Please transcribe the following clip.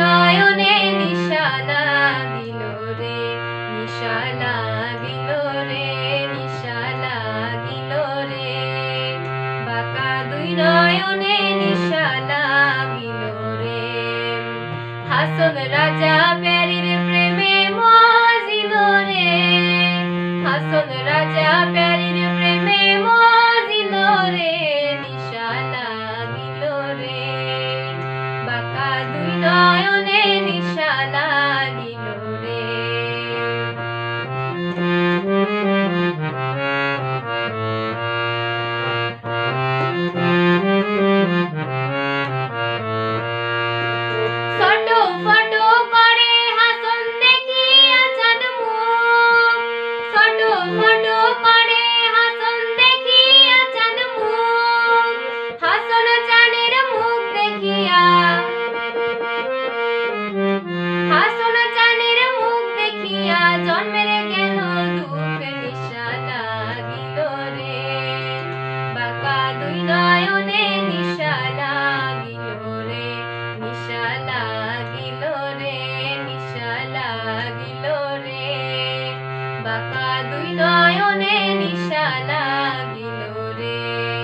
নয়নে নিশা দিল রে, নিশানা দিল রে নিশা দিল রে। বাঁকা দুই নয়নে নিশা দিল রে। হাসন রাজা প্যারির বাঁকা দুই নয়নে নিশা লাগিল রে।